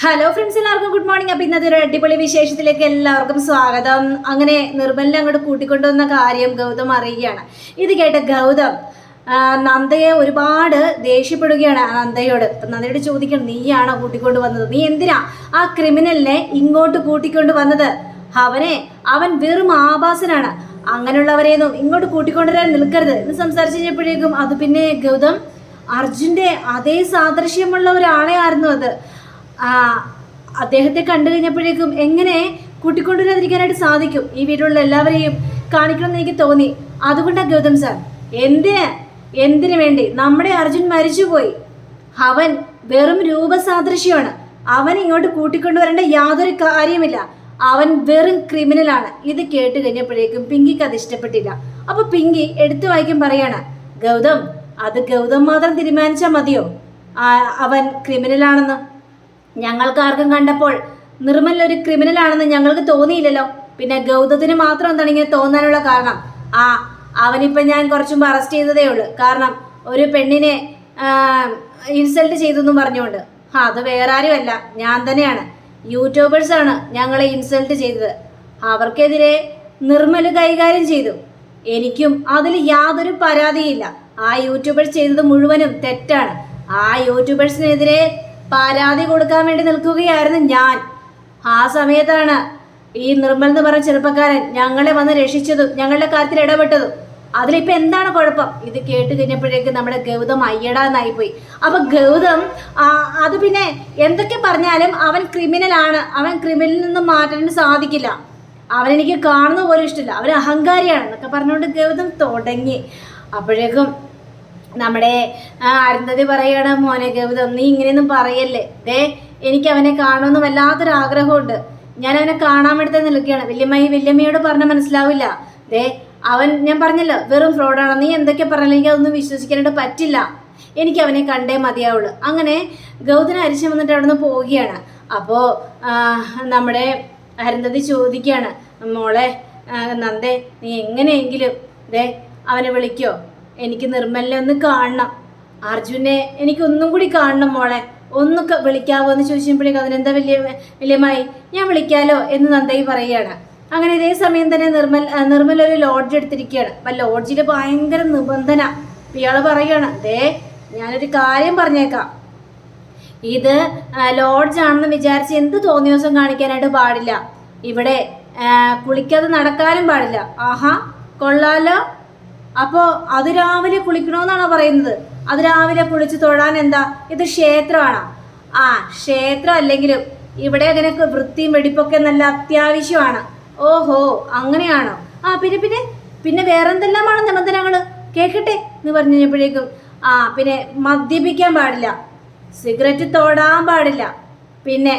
Hello friends എല്ലാവർക്കും good morning അപ്പം ഇന്നത്തെ ഒരു അടിപൊളി വിശേഷത്തിലേക്ക് എല്ലാവർക്കും സ്വാഗതം. അങ്ങനെ നിർമ്മലിനെ അങ്ങോട്ട് കൂട്ടിക്കൊണ്ടുവന്ന കാര്യം ഗൗതം അറിയുകയാണ്. ഇത് കേട്ട ഗൗതം നന്ദയെ ഒരുപാട് ദേഷ്യപ്പെടുകയാണ് നന്ദയോട്. അപ്പം നന്ദയോട് ചോദിക്കണം നീയാണോ കൂട്ടിക്കൊണ്ട് വന്നത് നീ എന്തിനാ ആ ക്രിമിനലിനെ ഇങ്ങോട്ട് കൂട്ടിക്കൊണ്ട് വന്നത് അവനെ അവൻ വെറും ആഭാസനാണ്. അങ്ങനെയുള്ളവരെയൊന്നും ഇങ്ങോട്ട് കൂട്ടിക്കൊണ്ടുവരാൻ നിൽക്കരുത്. എന്ന് സംസാരിച്ചു കഴിഞ്ഞപ്പോഴേക്കും അത് പിന്നെ ഗൗതം അർജുന്റെ അതേ സാദൃശ്യമുള്ള ഒരാളെ ആയിരുന്നു അത്. അദ്ദേഹത്തെ കണ്ടു കഴിഞ്ഞപ്പോഴേക്കും എങ്ങനെ കൂട്ടിക്കൊണ്ടുവരാതിരിക്കാനായിട്ട് സാധിക്കും? ഈ വീട്ടിലുള്ള എല്ലാവരെയും കാണിക്കണമെന്ന് എനിക്ക് തോന്നി. അതുകൊണ്ടാണ് ഗൗതം സാർ എന്തിന്? എന്തിനു വേണ്ടി? നമ്മുടെ അർജുൻ മരിച്ചുപോയി. അവൻ വെറും രൂപസാദൃശ്യമാണ്. അവൻ ഇങ്ങോട്ട് കൂട്ടിക്കൊണ്ടുവരേണ്ട യാതൊരു കാര്യമില്ല അവൻ വെറും ക്രിമിനലാണ് ഇത് കേട്ട് കഴിഞ്ഞപ്പോഴേക്കും പിങ്കിക്ക് അത് ഇഷ്ടപ്പെട്ടില്ല. അപ്പൊ പിങ്കി എടുത്തു വായിക്കും പറയാണ് ഗൗതം അത് ഗൗതം മാത്രം തീരുമാനിച്ചാൽ മതിയോ? അവൻ ക്രിമിനലാണെന്ന് ഞങ്ങൾക്ക് ആർക്കും കണ്ടപ്പോൾ നിർമ്മൽ ഒരു ക്രിമിനൽ ആണെന്ന് ഞങ്ങൾക്ക് തോന്നിയില്ലല്ലോ. പിന്നെ ഗൗതത്തിന് മാത്രം എന്താണ് ഇങ്ങനെ തോന്നാനുള്ള കാരണം? ആ അവനിപ്പം ഞാൻ കുറച്ചും അറസ്റ്റ് ചെയ്തതേ ഉള്ളൂ. കാരണം ഒരു പെണ്ണിനെ ഇൻസൾട്ട് ചെയ്തെന്നും പറഞ്ഞുകൊണ്ട്. ആ അത് വേറെ ആരുമല്ല ഞാൻ തന്നെയാണ്. യൂട്യൂബേഴ്സാണ് ഞങ്ങളെ ഇൻസൾട്ട് ചെയ്തത്. അവർക്കെതിരെ നിർമ്മൽ കൈകാര്യം ചെയ്തു. എനിക്കും അതിൽ യാതൊരു പരാതിയില്ല. ആ യൂട്യൂബേഴ്സ് ചെയ്തത് മുഴുവനും തെറ്റാണ്. ആ യൂട്യൂബേഴ്സിനെതിരെ പരാതി കൊടുക്കാൻ വേണ്ടി നിൽക്കുകയായിരുന്നു ഞാൻ. ആ സമയത്താണ് ഈ നിർമ്മൽ എന്ന് പറഞ്ഞ ചെറുപ്പക്കാരൻ ഞങ്ങളെ വന്ന് രക്ഷിച്ചതും ഞങ്ങളുടെ കാര്യത്തിൽ ഇടപെട്ടതും. അതിലിപ്പോ എന്താണ് കുഴപ്പം? ഇത് കേട്ട് കഴിഞ്ഞപ്പോഴേക്ക് നമ്മുടെ ഗൗതം അയ്യടാന്നായി പോയി അപ്പൊ ഗൗതം അത് പിന്നെ എന്തൊക്കെ പറഞ്ഞാലും അവൻ ക്രിമിനൽ ആണ് അവൻ ക്രിമിനലിൽ നിന്ന് മാറ്റാൻ സാധിക്കില്ല. അവനെനിക്ക് കാണുന്ന പോലും ഇഷ്ടമില്ല അവൻ അഹങ്കാരിയാണ് എന്നൊക്കെ പറഞ്ഞുകൊണ്ട് ഗൗതം തുടങ്ങി. അപ്പോഴേക്കും നമ്മുടെ അരുന്ധതി പറയണ മോനെ ഗവിതം നീ ഇങ്ങനെയൊന്നും പറയല്ലേ? ദേ എനിക്ക് അവനെ കാണുമെന്ന് വല്ലാത്തൊരു ആഗ്രഹമുണ്ട്. ഞാൻ അവനെ കാണാൻ വേണ്ടി നിൽക്കുകയാണ്. വല്യമ്മ വല്യമ്മയോട് പറഞ്ഞാൽ മനസ്സിലാവില്ല. ദേ അവൻ ഞാൻ പറഞ്ഞല്ലോ വെറും ഫ്രോഡാണ്. നീ എന്തൊക്കെ പറഞ്ഞാലും എനിക്ക് അതൊന്നും വിശ്വസിക്കാനായിട്ട് പറ്റില്ല. എനിക്ക് അവനെ കണ്ടേ മതിയാവുള്ളൂ. അങ്ങനെ ഗൗതം അരിശം വന്നിട്ട് അവിടെ നിന്ന് പോവുകയാണ് അപ്പോൾ നമ്മുടെ അരുന്ധതി ചോദിക്കുകയാണ് മോളെ നന്ദേ നീ എങ്ങനെയെങ്കിലും ദേ അവനെ വിളിക്കോ. എനിക്ക് നിർമ്മലിനെ ഒന്ന് കാണണം. അർജുനെ എനിക്ക് ഒന്നും കൂടി കാണണം മോളെ. ഒന്ന് വിളിക്കാവോ എന്ന് ചോദിച്ചപ്പോഴേക്കും അതിനെന്താ വലിയ വലിയമായി ഞാൻ വിളിക്കാലോ എന്ന് നന്ദയി പറയുകയാണ്. അങ്ങനെ ഇതേ സമയം തന്നെ നിർമ്മൽ നിർമ്മൽ ഒരു ലോഡ്ജ് എടുത്തിരിക്കുകയാണ്. അപ്പം ലോഡ്ജിൽ ഭയങ്കര നിബന്ധന. ഇയാൾ പറയുകയാണ് ദേ ഞാനൊരു കാര്യം പറഞ്ഞേക്കാം. ഇത് ലോഡ്ജ് ആണെന്ന് വിചാരിച്ച് എന്ത് തോന്നിയോസം കാണിക്കാനായിട്ട് പാടില്ല. ഇവിടെ കുളിക്കാതെ നടക്കാനും പാടില്ല. ആഹാ കൊള്ളാലോ. അപ്പോ അത് രാവിലെ കുളിക്കണമെന്നാണോ പറയുന്നത്? അത് രാവിലെ കുളിച്ച് തൊഴാൻ എന്താ? ഇത് ക്ഷേത്രമാണ്? ആ ക്ഷേത്രം അല്ലെങ്കിലും ഇവിടെ അങ്ങനെ വൃത്തിയും വെടിപ്പൊക്കെ നല്ല അത്യാവശ്യമാണ്. ഓഹോ അങ്ങനെയാണോ? ആ പിന്നെ പിന്നെ പിന്നെ വേറെന്തെല്ലാമാണ് നിബന്ധനങ്ങൾ കേക്കട്ടെ എന്ന് പറഞ്ഞു കഴിഞ്ഞപ്പോഴേക്കും. ആ പിന്നെ മദ്യപിക്കാൻ പാടില്ല. സിഗരറ്റ് തൊടാൻ പാടില്ല. പിന്നെ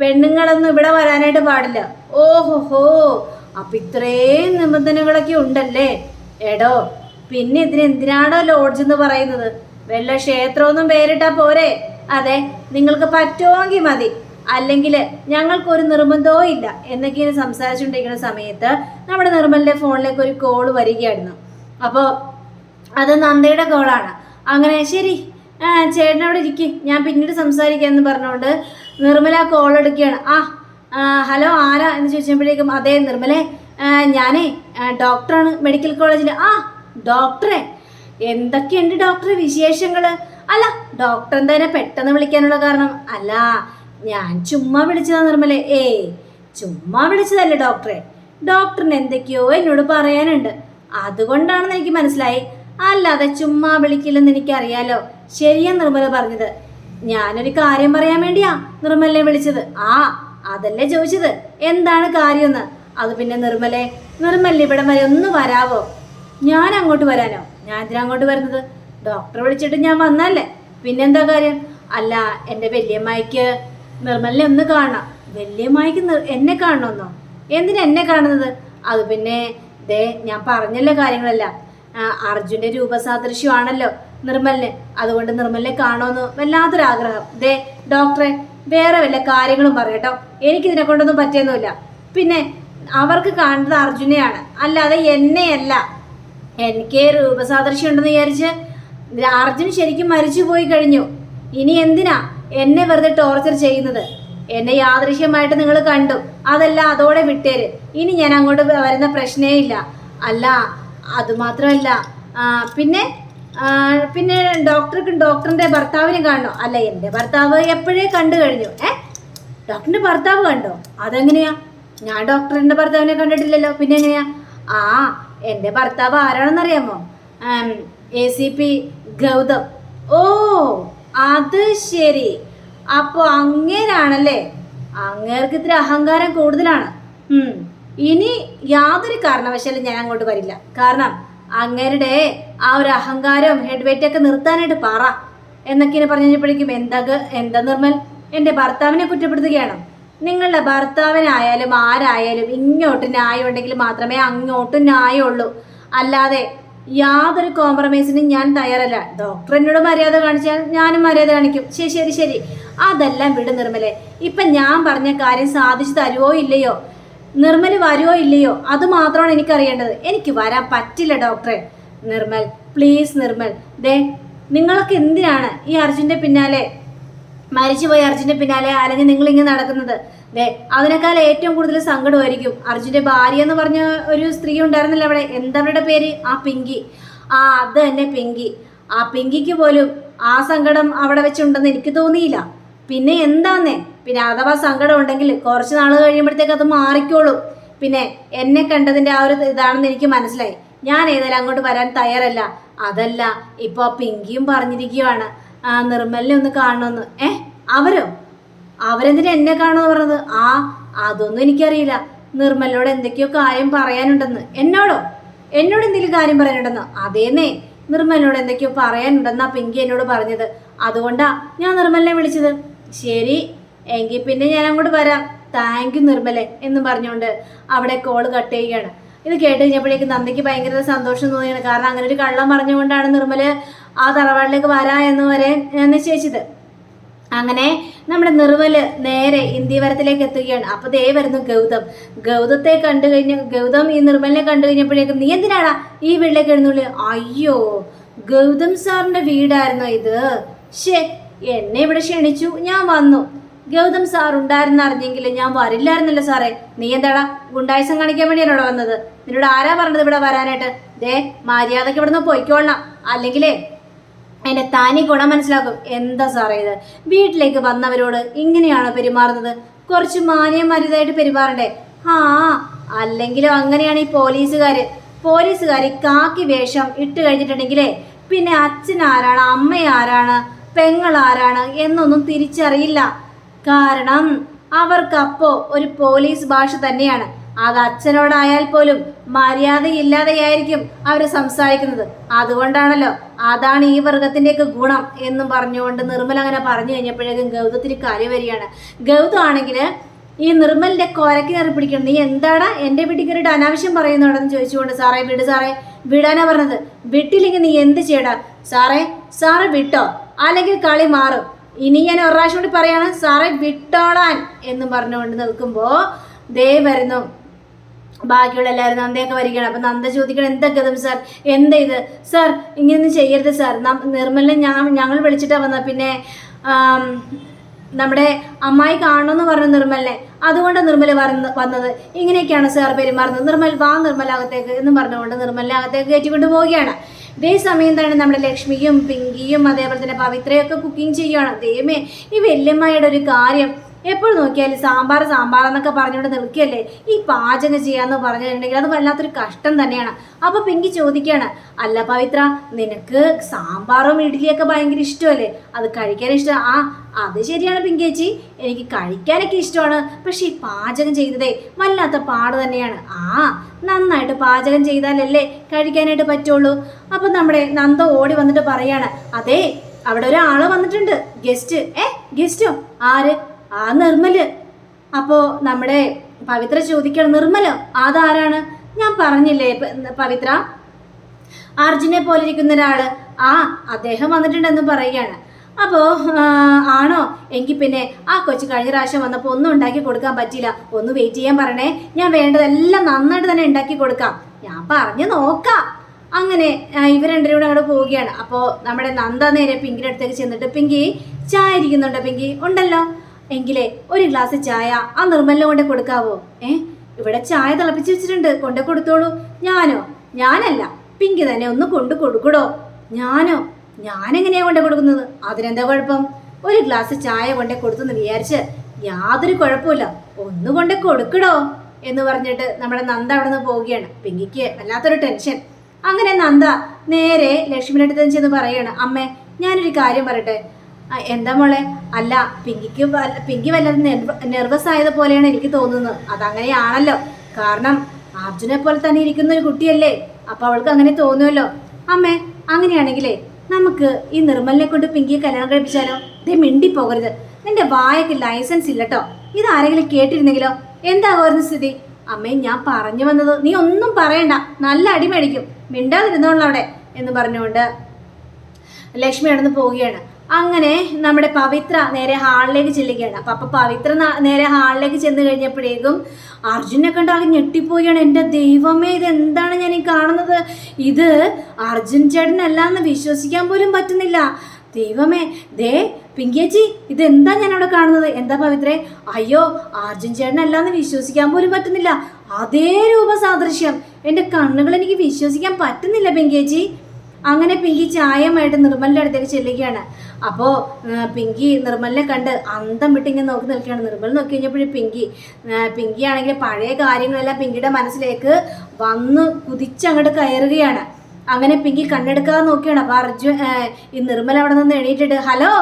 പെണ്ണുങ്ങളൊന്നും ഇവിടെ വരാനായിട്ട് പാടില്ല. ഓഹോഹോ അപ്പൊ ഇത്രയും നിബന്ധനകളൊക്കെ ഉണ്ടല്ലേ? എടോ പിന്നെ ഇതിന് എന്തിനാണോ ലോഡ്ജ് എന്ന് പറയുന്നത്? വല്ല ക്ഷേത്രമൊന്നും പേരിട്ടാ പോരെ? അതെ നിങ്ങൾക്ക് പറ്റുമെങ്കിൽ മതി. അല്ലെങ്കിൽ ഞങ്ങൾക്കൊരു നിർബന്ധവും ഇല്ല. എന്നൊക്കെയാണ് സംസാരിച്ചുകൊണ്ടിരിക്കുന്ന സമയത്ത് നമ്മുടെ നിർമ്മലിന്റെ ഫോണിലേക്ക് ഒരു കോൾ വരികയായിരുന്നു. അപ്പോൾ അത് നന്ദയുടെ കോളാണ് അങ്ങനെ ശരി ചേട്ടൻ അവിടെ ഇരിക്കും. ഞാൻ പിന്നീട് സംസാരിക്കാമെന്ന് പറഞ്ഞുകൊണ്ട് നിർമ്മല കോൾ എടുക്കുകയാണ്. ആ ഹലോ ആരാ? എന്ന് ചോദിച്ചപ്പോഴേക്കും അതെ നിർമ്മലെ ഞാനേ ഡോക്ടറാണ് മെഡിക്കൽ കോളേജിൽ ആ ഡോക്ടറെ. എന്തൊക്കെയുണ്ട് ഡോക്ടറെ വിശേഷങ്ങൾ അല്ല ഡോക്ടർ എന്തായാലും പെട്ടെന്ന് വിളിക്കാനുള്ള കാരണം? അല്ല ഞാൻ ചുമ്മാ വിളിച്ചതാ നിർമ്മലെ. ഏയ് ചുമ്മാ വിളിച്ചതല്ലേ ഡോക്ടറെ. ഡോക്ടറിന് എന്തൊക്കെയോ എന്നോട് പറയാനുണ്ട്. അതുകൊണ്ടാണെന്ന് എനിക്ക് മനസ്സിലായി. അല്ലാതെ ചുമ്മാ വിളിക്കില്ലെന്ന് എനിക്കറിയാലോ. ശരിയാ നിർമ്മല പറഞ്ഞത്. ഞാനൊരു കാര്യം പറയാൻ വേണ്ടിയാ നിർമ്മലിനെ വിളിച്ചത്. ആ അതല്ലേ ചോദിച്ചത്. എന്താണ് കാര്യമെന്ന്? അത് പിന്നെ നിർമ്മലെ നിർമ്മലിന് ഇവിടം വരെ ഒന്ന് വരാവോ? ഞാൻ അങ്ങോട്ട് വരാനോ? ഞാൻ എന്തിനാ അങ്ങോട്ട് വരുന്നത്? ഡോക്ടർ വിളിച്ചിട്ട് ഞാൻ വന്നല്ലേ? പിന്നെന്താ കാര്യം? അല്ല എന്റെ വല്യമ്മായിക്ക് നിർമ്മലിനെ ഒന്ന് കാണാം വല്യമ്മായിക്ക് എന്നെ കാണണമെന്നോ എന്തിനാ എന്നെ കാണുന്നത്? അത് പിന്നെ ദേ ഞാൻ പറഞ്ഞല്ലോ കാര്യങ്ങളെല്ലാം. അർജുന്റെ രൂപസാദൃശ്യമാണല്ലോ നിർമ്മലിന്. അതുകൊണ്ട് നിർമ്മലിനെ കാണുമെന്ന് വല്ലാത്തൊരു ആഗ്രഹം. ദേ ഡോക്ടറെ വേറെ വല്ല കാര്യങ്ങളും പറയട്ടോ. എനിക്കിതിനെ കൊണ്ടൊന്നും പറ്റിയൊന്നുമില്ല. പിന്നെ അവർക്ക് കാണുന്നത് അർജുനെയാണ്. അല്ലാതെ എന്നെയല്ല. എനിക്ക് രൂപസാദൃശ്യം ഉണ്ടെന്ന് വിചാരിച്ച് അർജുൻ ശരിക്കും മരിച്ചു പോയി കഴിഞ്ഞു. ഇനി എന്തിനാ എന്നെ വെറുതെ ടോർച്ചർ ചെയ്യുന്നത്? എന്നെ യാദൃശ്യമായിട്ട് നിങ്ങൾ കണ്ടു. അതല്ല അതോടെ വിട്ടേര്. ഇനി ഞാൻ അങ്ങോട്ട് വരുന്ന പ്രശ്നേ ഇല്ല. അല്ല അതുമാത്രമല്ല പിന്നെ പിന്നെ ഡോക്ടർക്ക് ഡോക്ടറിന്റെ ഭർത്താവിനെ കാണണോ അല്ല എന്റെ ഭർത്താവ് എപ്പോഴേ കണ്ടു കഴിഞ്ഞു. ഏ? ഡോക്ടറിന്റെ ഭർത്താവ് കണ്ടോ? അതെങ്ങനെയാ? ഞാൻ ഡോക്ടറിന്റെ ഭർത്താവിനെ കണ്ടിട്ടില്ലല്ലോ. പിന്നെ എങ്ങനെയാ? ആ എന്റെ ഭർത്താവ് ആരാണെന്നറിയാമോ? A C P Gautham. ഓ അത് ശരി. അപ്പോൾ അങ്ങേരാണല്ലേ? അങ്ങേർക്ക് ഇത്തിരി അഹങ്കാരം കൂടുതലാണ്. ഇനി യാതൊരു കാരണവശാലും ഞാൻ അങ്ങോട്ട് വരില്ല. കാരണം അങ്ങേരുടെ ആ ഒരു അഹങ്കാരം ഹെഡ് വെയിറ്റ് ഒക്കെ നിർത്താനായിട്ട് പറ. എന്നൊക്കെ പറഞ്ഞപ്പോഴേക്കും എന്താ എന്താ നിർമ്മൽ? എന്റെ ഭർത്താവിനെ കുറ്റപ്പെടുത്തുകയാണോ. നിങ്ങളുടെ ഭർത്താവിനായാലും ആരായാലും ഇങ്ങോട്ട് ന്യായം ഉണ്ടെങ്കിൽ മാത്രമേ അങ്ങോട്ട് ന്യായമുള്ളൂ. അല്ലാതെ യാതൊരു കോംപ്രമൈസിനും ഞാൻ തയ്യാറല്ല. ഡോക്ടർ എന്നോട് മര്യാദ കാണിച്ചാൽ ഞാനും മര്യാദ കാണിക്കും. ശരി ശരി ശരി. അതെല്ലാം വിട് നിർമ്മലെ. ഇപ്പം ഞാൻ പറഞ്ഞ കാര്യം സാധിച്ചു തരുവോ ഇല്ലയോ? നിർമ്മൽ വരുവോ ഇല്ലയോ? അത് മാത്രമാണ് എനിക്കറിയേണ്ടത്. എനിക്ക് വരാൻ പറ്റില്ല ഡോക്ടറെ നിർമ്മൽ പ്ലീസ് നിർമ്മൽ. ദേ നിങ്ങളൊക്കെ എന്തിനാണ് ഈ അർജുന്റെ പിന്നാലെ മരിച്ചുപോയ അർജുന്റെ പിന്നാലെ അല്ലെങ്കിൽ നിങ്ങൾ ഇങ്ങനെ നടക്കുന്നത്? ദേ അതിനേക്കാൾ ഏറ്റവും കൂടുതൽ സങ്കടമായിരിക്കും അർജുന്റെ ഭാര്യ എന്ന് പറഞ്ഞ ഒരു സ്ത്രീ ഉണ്ടായിരുന്നില്ല അവിടെ. എന്തവരുടെ പേര്? ആ പിങ്കി. ആ അത് തന്നെ പിങ്കി. ആ പിങ്കിക്ക് പോലും ആ സങ്കടം അവിടെ വെച്ചുണ്ടെന്ന് എനിക്ക് തോന്നിയില്ല. പിന്നെ എന്താന്നേ? പിന്നെ അഥവാ സങ്കടം ഉണ്ടെങ്കിൽ കുറച്ച് നാൾ കഴിയുമ്പോഴത്തേക്ക് അത് മാറിക്കോളും. പിന്നെ എന്നെ കണ്ടതിന്റെ ആ ഒരു ഇതാണെന്ന് എനിക്ക് മനസ്സിലായി. ഞാൻ ഏതായാലും അങ്ങോട്ട് വരാൻ തയ്യാറല്ല. അതല്ല ഇപ്പോൾ പിങ്കിയും പറഞ്ഞിരിക്കുവാണ്. ആ നിർമ്മലിനെ ഒന്ന് കാണണമെന്ന് ഏ അവരോ? അവരെന്തിനാ എന്നെ കാണുമെന്ന് പറഞ്ഞത്? ആ അതൊന്നും എനിക്കറിയില്ല. നിർമ്മലിനോട് എന്തൊക്കെയോ കാര്യം പറയാനുണ്ടെന്ന്. എന്നോടോ? എന്നോട് എന്തെങ്കിലും കാര്യം പറയാനുണ്ടെന്ന്? അതേന്നേ. നിർമ്മലിനോട് എന്തൊക്കെയോ പറയാനുണ്ടെന്നാ പിങ്കി എന്നോട് പറഞ്ഞത്. അതുകൊണ്ടാ ഞാൻ നിർമ്മലിനെ വിളിച്ചത്. ശരി എങ്കിൽ പിന്നെ ഞാൻ അങ്ങോട്ട് വരാം. താങ്ക് യു നിർമ്മലെ എന്ന് പറഞ്ഞുകൊണ്ട് അവിടെ കോൾ കട്ട് ചെയ്യുകയാണ്. ഇത് കേട്ട് കഴിഞ്ഞപ്പോഴേക്കും നന്ദിക്ക് ഭയങ്കര സന്തോഷം തോന്നിയാണ്. കാരണം അങ്ങനെ ഒരു കള്ളം പറഞ്ഞുകൊണ്ടാണ് നിർമ്മൽ ആ തറവാട്ടിലേക്ക് വരാ എന്ന് വരെ നിശ്ചയിച്ചത്. അങ്ങനെ നമ്മുടെ നിർമ്മൽ നേരെ ഇന്ത്യവരത്തിലേക്ക് എത്തുകയാണ്. അപ്പൊ ദേ വരുന്നു ഗൗതം. ഗൗതത്തെ കണ്ടു കഴിഞ്ഞ ഗൗതം ഈ നിർമ്മലിനെ കണ്ടു കഴിഞ്ഞപ്പോഴേക്കും നീ എന്തിനാടാ ഈ വീട്ടിലേക്ക് എഴുന്നുള്ളു? അയ്യോ ഗൗതം സാറിന്റെ വീടായിരുന്നോ ഇത്? ഷേ എന്നെ ഇവിടെ ക്ഷണിച്ചു ഞാൻ വന്നു. ഗൗതം സാർ ഉണ്ടായിരുന്ന അറിഞ്ഞെങ്കിൽ ഞാൻ വരില്ലായിരുന്നല്ലോ സാറേ. നീ എന്താടാ ഗുണ്ടായുസം കാണിക്കാൻ വേണ്ടിയാണ് വന്നത്? നിന്നോട് ആരാ പറഞ്ഞത് ഇവിടെ വരാനായിട്ട്? ദേ മര്യാദയ്ക്ക് ഇവിടുന്ന് പൊയ്ക്കോളണം. അല്ലെങ്കിലേ എന്റെ തനി ഗുണം മനസ്സിലാക്കും. എന്താ സാറേ ഇത്? വീട്ടിലേക്ക് വന്നവരോട് ഇങ്ങനെയാണോ പെരുമാറുന്നത്? കുറച്ച് മാന്യം മര്യാദയായിട്ട് പെരുമാറണ്ടേ? ആ അല്ലെങ്കിലും അങ്ങനെയാണ് ഈ പോലീസുകാർ പോലീസുകാർ കാക്കി വേഷം ഇട്ട് കഴിഞ്ഞിട്ടുണ്ടെങ്കിലേ പിന്നെ അച്ഛൻ ആരാണ് അമ്മ ആരാണ് പെങ്ങൾ ആരാണ് എന്നൊന്നും തിരിച്ചറിയില്ല. കാരണം അവർക്കപ്പോ ഒരു പോലീസ് ഭാഷ തന്നെയാണ്. അത് അച്ഛനോടായാൽ പോലും മര്യാദയില്ലാതെയായിരിക്കും അവർ സംസാരിക്കുന്നത്. അതുകൊണ്ടാണല്ലോ അതാണ് ഈ വർഗത്തിന്റെയൊക്കെ ഗുണം എന്നും പറഞ്ഞുകൊണ്ട് നിർമ്മൽ അങ്ങനെ പറഞ്ഞു കഴിഞ്ഞപ്പോഴേക്കും ഗൗതത്തിന് കാര്യം വരികയാണ്. ഗൗതം ആണെങ്കിൽ ഈ നിർമ്മലിന്റെ കൊരക്കിനറി പിടിക്കണം നീ എന്താടാ എന്റെ വീട്ടിൽ കയറിയിട്ട് അനാവശ്യം പറയുന്നുണ്ടെന്ന് ചോദിച്ചുകൊണ്ട് സാറേ വിട് സാറേ വിടാനാ പറഞ്ഞത്. വിട്ടില്ലെങ്കിൽ നീ എന്ത് ചെയ്യടാ? സാറേ സാറ് വിട്ടോ? അല്ലെങ്കിൽ കളി മാറും. ഇനി ഞാൻ ഒരു പ്രാവശ്യം കൂടി പറയാണ് സാറെ വിട്ടോളാൻ എന്ന് പറഞ്ഞുകൊണ്ട് നിൽക്കുമ്പോൾ ദേ വരുന്നു. ബാക്കിയുള്ള എല്ലാവരും നന്ദയൊക്കെ വരികയാണ്. അപ്പം നന്ദ ചോദിക്കണം എന്താ ഗതം സാർ? എന്താ ഇത്? സാർ ഇങ്ങനെയൊന്നും ചെയ്യരുത് സാർ. നിർമ്മലിനെ ഞാൻ ഞങ്ങൾ വിളിച്ചിട്ടാണ് വന്നത് പിന്നെ നമ്മുടെ അമ്മായി കാണണമെന്ന് പറഞ്ഞു നിർമ്മലിനെ. അതുകൊണ്ട് നിർമ്മൽ വന്ന് വന്നത്. ഇങ്ങനെയൊക്കെയാണ് സാർ പെരുമാറുന്നത്. നിർമ്മൽ വാ നിർമ്മലകത്തേക്ക് എന്ന് പറഞ്ഞുകൊണ്ട് നിർമ്മലിനെ അകത്തേക്ക് കയറ്റിക്കൊണ്ട് പോവുകയാണ്. ഇതേ സമയം തന്നെ നമ്മുടെ ലക്ഷ്മിയും പിങ്കിയും അതേപോലെ തന്നെ പവിത്രയൊക്കെ കുക്കിംഗ് ചെയ്യുകയാണ് ദൈവമേ ഈ വല്യമ്മയുടെ ഒരു കാര്യം എപ്പോൾ നോക്കിയാലും സാമ്പാർ സാമ്പാർ എന്നൊക്കെ പറഞ്ഞുകൊണ്ട് നിൽക്കുകയല്ലേ? ഈ പാചകം ചെയ്യാന്ന് പറഞ്ഞിട്ടുണ്ടെങ്കിൽ അത് വല്ലാത്തൊരു കഷ്ടം തന്നെയാണ്. അപ്പൊ പിങ്കി ചോദിക്കുകയാണ് അല്ല പവിത്ര നിനക്ക് സാമ്പാറും ഇഡ്ഡലിയൊക്കെ ഭയങ്കര ഇഷ്ടമല്ലേ? അത് കഴിക്കാൻ ഇഷ്ടം. ആ അത് ശരിയാണ് പിങ്കേച്ചി എനിക്ക് കഴിക്കാനൊക്കെ ഇഷ്ടമാണ്. പക്ഷെ ഈ പാചകം ചെയ്തതേ വല്ലാത്ത പാട് തന്നെയാണ്. ആ നന്നായിട്ട് പാചകം ചെയ്താലല്ലേ കഴിക്കാനായിട്ട് പറ്റുള്ളൂ. അപ്പൊ നമ്മുടെ നന്ദ ഓടി വന്നിട്ട് പറയാണ് അതെ അവിടെ ഒരാൾ വന്നിട്ടുണ്ട്. ഗസ്റ്റ്. ഏ ഗസ്റ്റോ? ആര്? ആ നിർമ്മൽ. അപ്പോ നമ്മുടെ പവിത്ര ചോദിക്കണം നിർമ്മലോ അതാരാണ്? ഞാൻ പറഞ്ഞില്ലേ പവിത്ര? അർജുനെ പോലെ ഇരിക്കുന്ന ഒരാൾ. ആ അദ്ദേഹം വന്നിട്ടുണ്ടെന്ന് പറയുകയാണ്. അപ്പോ ആണോ? എങ്കിൽ പിന്നെ ആ കൊച്ചു കഴിഞ്ഞ പ്രാവശ്യം വന്നപ്പോൾ ഒന്നും ഉണ്ടാക്കി കൊടുക്കാൻ പറ്റില്ല ഒന്ന് വെയിറ്റ് ചെയ്യാൻ പറയണേ. ഞാൻ വേണ്ടതെല്ലാം നന്നായിട്ട് തന്നെ ഉണ്ടാക്കി കൊടുക്കാം. ഞാൻ പറഞ്ഞു നോക്കാം. അങ്ങനെ ഇവർ രണ്ടുപേരും കൂടെ അങ്ങോട്ട് പോവുകയാണ്. അപ്പോ നമ്മുടെ നന്ദ നേരെ പിങ്കിന്റെ അടുത്തേക്ക് ചെന്നിട്ട് പിങ്കി ചായ ഇരിക്കുന്നുണ്ടോ പിങ്കി? ഉണ്ടല്ലോ. എങ്കിലേ ഒരു ഗ്ലാസ് ചായ ആ നിർമ്മലിനെ കൊണ്ട് കൊടുക്കാവോ? ഏ? ഇവിടെ ചായ തിളപ്പിച്ച് വെച്ചിട്ടുണ്ട് കൊണ്ട് കൊടുത്തോളൂ. ഞാനോ? ഞാനല്ല. പിങ്കി തന്നെ ഒന്ന് കൊണ്ടു കൊടുക്കടോ. ഞാനോ? ഞാനെങ്ങനെയാ കൊണ്ട് കൊടുക്കുന്നത്? അതിനെന്താ കുഴപ്പം? ഒരു ഗ്ലാസ് ചായ കൊണ്ടേ കൊടുത്തെന്ന് വിചാരിച്ച് യാതൊരു കുഴപ്പമില്ല ഒന്ന് കൊണ്ടേ കൊടുക്കടോ എന്ന് പറഞ്ഞിട്ട് നമ്മുടെ നന്ദ അവിടെ നിന്ന് പോവുകയാണ്. പിങ്കിക്ക് വല്ലാത്തൊരു ടെൻഷൻ. അങ്ങനെ നന്ദ നേരെ ലക്ഷ്മിയുടെ അടുത്ത് ചെന്ന് പറയാണ് അമ്മേ ഞാനൊരു കാര്യം പറയട്ടെ. "ആ, എന്താ മോളെ? അല്ല പിങ്കിക്ക് പിങ്കി വല്ലാതെ നെർവസ് ആയത് പോലെയാണ് എനിക്ക് തോന്നുന്നത്. അതങ്ങനെയാണല്ലോ. കാരണം അർജുനെ പോലെ തന്നെ ഇരിക്കുന്ന ഒരു കുട്ടിയല്ലേ. അപ്പൊ അവൾക്ക് അങ്ങനെ തോന്നുമല്ലോ. അമ്മേ അങ്ങനെയാണെങ്കിലേ നമുക്ക് ഈ നിർമ്മലിനെ കൊണ്ട് പിങ്കിയെ കല്യാണം കഴിപ്പിച്ചാലോ? ദേ മിണ്ടി പോകരുത് നിന്റെ വായക്ക് ലൈസൻസ് ഇല്ലട്ടോ. ഇത് ആരെങ്കിലും കേട്ടിരുന്നെങ്കിലോ? എന്താകുമായിരുന്നു സ്ഥിതി? അമ്മേ ഞാൻ പറഞ്ഞു വന്നത് നീ ഒന്നും പറയണ്ട. നല്ല അടി മേടിക്കും. മിണ്ടാതിരുന്നോളൂ അവിടെ എന്ന് പറഞ്ഞുകൊണ്ട് ലക്ഷ്മി അടന്ന് പോവുകയാണ്. അങ്ങനെ നമ്മുടെ പവിത്ര നേരെ ഹാളിലേക്ക് ചെല്ലുകയാണ്. അപ്പൊ അപ്പൊ പവിത്ര നേരെ ഹാളിലേക്ക് ചെന്ന് കഴിഞ്ഞപ്പോഴേക്കും അർജുനെ കണ്ട് ആകെ ഞെട്ടിപ്പോവുകയാണ്. എന്റെ ദൈവമേ ഇത് എന്താണ് ഞാൻ ഈ കാണുന്നത്? ഇത് അർജുൻ ചേട്ടനല്ല എന്ന് വിശ്വസിക്കാൻ പോലും പറ്റുന്നില്ല. ദൈവമേ ദേ പിങ്കേച്ചി ഇതെന്താ ഞാൻ അവിടെ കാണുന്നത്? എന്താ പവിത്രേ? അയ്യോ അർജുൻ ചേട്ടനല്ല എന്ന് വിശ്വസിക്കാൻ പോലും പറ്റുന്നില്ല. അതേ രൂപ സാദൃശ്യം. എന്റെ കണ്ണുകൾ എനിക്ക് വിശ്വസിക്കാൻ പറ്റുന്നില്ല പിങ്കിയേച്ചി. അങ്ങനെ പിങ്കി ചായമായിട്ട് നിർമ്മലിന്റെ അടുത്തേക്ക് ചെല്ലുകയാണ്. അപ്പോൾ പിങ്കി നിർമ്മലിനെ കണ്ട് അന്തം വിട്ട് ഇങ്ങനെ നോക്കി നിൽക്കുകയാണ്. നിർമ്മൽ നോക്കി കഴിഞ്ഞപ്പോഴും പിങ്കി പിങ്കി ആണെങ്കിൽ പഴയ കാര്യങ്ങളെല്ലാം പിങ്കിയുടെ മനസ്സിലേക്ക് വന്ന് കുതിച്ചങ്ങോട്ട് കയറുകയാണ്. അങ്ങനെ പിങ്കി കണ്ണെടുക്കാതെ നോക്കിയാണ്. അപ്പോൾ അർജുൻ ഈ നിർമ്മൽ അവിടെ നിന്ന് എണീറ്റിട്ട് ഹലോ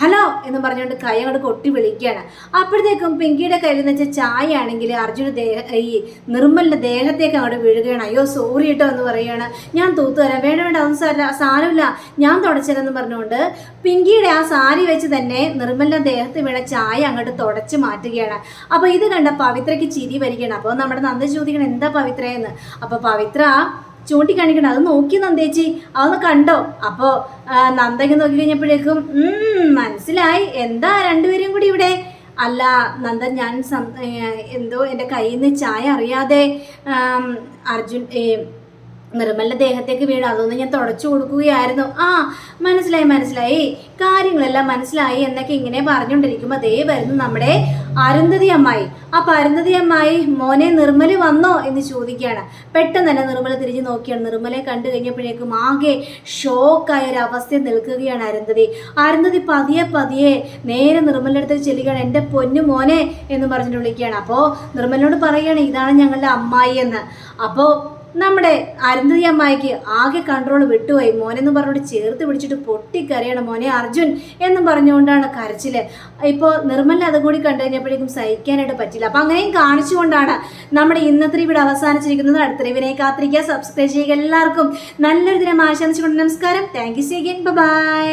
ഹലോ എന്ന് പറഞ്ഞുകൊണ്ട് കൈ അങ്ങോട്ട് കൊട്ടി വിളിക്കുകയാണ്. അപ്പോഴത്തേക്കും പിങ്കിയുടെ കയ്യിൽ നിന്ന് വെച്ച ചായ ആണെങ്കിൽ അർജുന ദേഹ ഈ നിർമ്മലിന്റെ ദേഹത്തേക്ക് അങ്ങോട്ട് വീഴുകയാണ്. അയ്യോ സോറി കേട്ടോ എന്ന് പറയുകയാണ്. ഞാൻ തൂത്തു തരാം. വേണ്ട വേണ്ട അതൊന്നും സാര സാരമില്ല. ഞാൻ തുടച്ചതെന്ന് പറഞ്ഞുകൊണ്ട് പിങ്കിയുടെ ആ സാരി വെച്ച് തന്നെ നിർമ്മലിന്റെ ദേഹത്ത് വീണ ചായ അങ്ങോട്ട് തുടച്ച് മാറ്റുകയാണ്. അപ്പോൾ ഇത് കണ്ട പവിത്രയ്ക്ക് ചിരി വരികയാണ്. അപ്പോൾ നമ്മുടെ നന്ദ ചോദിക്കണം എന്താ പവിത്രയെന്ന്? അപ്പോൾ പവിത്ര ചൂണ്ടിക്കാണിക്കണം അത് നോക്കി നന്ദേച്ചി. അതൊന്ന് കണ്ടോ? അപ്പോൾ നന്ദയ്ക്ക് നോക്കി കഴിഞ്ഞപ്പോഴേക്കും "ഉം, മനസ്സിലായി. എന്താ രണ്ടുപേരും കൂടി ഇവിടെ? അല്ല നന്ദൻ ഞാൻ എന്തോ എന്റെ കയ്യിൽ നിന്ന് ചായ അറിയാതെ അർജുൻ നിർമ്മലിന്റെ ദേഹത്തേക്ക് വീണു അതൊന്ന് ഞാൻ തുടച്ചു കൊടുക്കുകയായിരുന്നു. ആ മനസ്സിലായി മനസ്സിലായി. കാര്യങ്ങളെല്ലാം മനസ്സിലായി എന്നൊക്കെ ഇങ്ങനെ പറഞ്ഞുകൊണ്ടിരിക്കുമ്പോൾ അതേ വരുന്നു നമ്മുടെ അരുന്ധതി അമ്മായി. ആ അരുന്ധതി അമ്മായി മോനെ നിർമ്മൽ വന്നോ? എന്ന് ചോദിക്കുകയാണ്. പെട്ടെന്ന് തന്നെ നിർമ്മല തിരിഞ്ഞു നോക്കിയാണ്. നിർമ്മലയെ കണ്ടു കഴിഞ്ഞപ്പോഴേക്കും ആകെ ഷോക്കായ ഒരു അവസ്ഥ നിൽക്കുകയാണ് അരുന്ധതി. അരുന്ധതി പതിയെ പതിയെ നേരെ നിർമ്മലിന്റെ അടുത്ത് ചെല്ലുകയാണ്. എന്റെ പൊന്നു മോനെ എന്ന് പറഞ്ഞിട്ട് വിളിക്കുകയാണ്. അപ്പോൾ നിർമ്മലിനോട് പറയുകയാണ് ഇതാണ് ഞങ്ങളുടെ അമ്മായി എന്ന്. അപ്പോൾ നമ്മുടെ അരുന്ധതി അമ്മായിക്ക് ആകെ കൺട്രോൾ വിട്ടുപോയി. മോനെന്ന് പറഞ്ഞുകൊണ്ട് ചേർത്ത് പിടിച്ചിട്ട് പൊട്ടിക്കരയണം മോനെ അർജുൻ എന്നും പറഞ്ഞുകൊണ്ടാണ് കരച്ചിൽ. ഇപ്പോൾ നിർമ്മല അതും കൂടി കണ്ടു കഴിഞ്ഞപ്പോഴേക്കും സഹിക്കാനായിട്ട് പറ്റില്ല. അപ്പം അങ്ങനെയും കാണിച്ചുകൊണ്ടാണ് നമ്മുടെ ഇന്നത്തെ ഇവിടെ അവസാനിച്ചിരിക്കുന്നത്. അടുത്ത റിവിനെ കാത്തിരിക്കുക. സബ്സ്ക്രൈബ് ചെയ്യുക എല്ലാവർക്കും. നല്ലൊരു ദിനം ആശംസിച്ചുകൊണ്ട് നമസ്കാരം. Thank you see again bye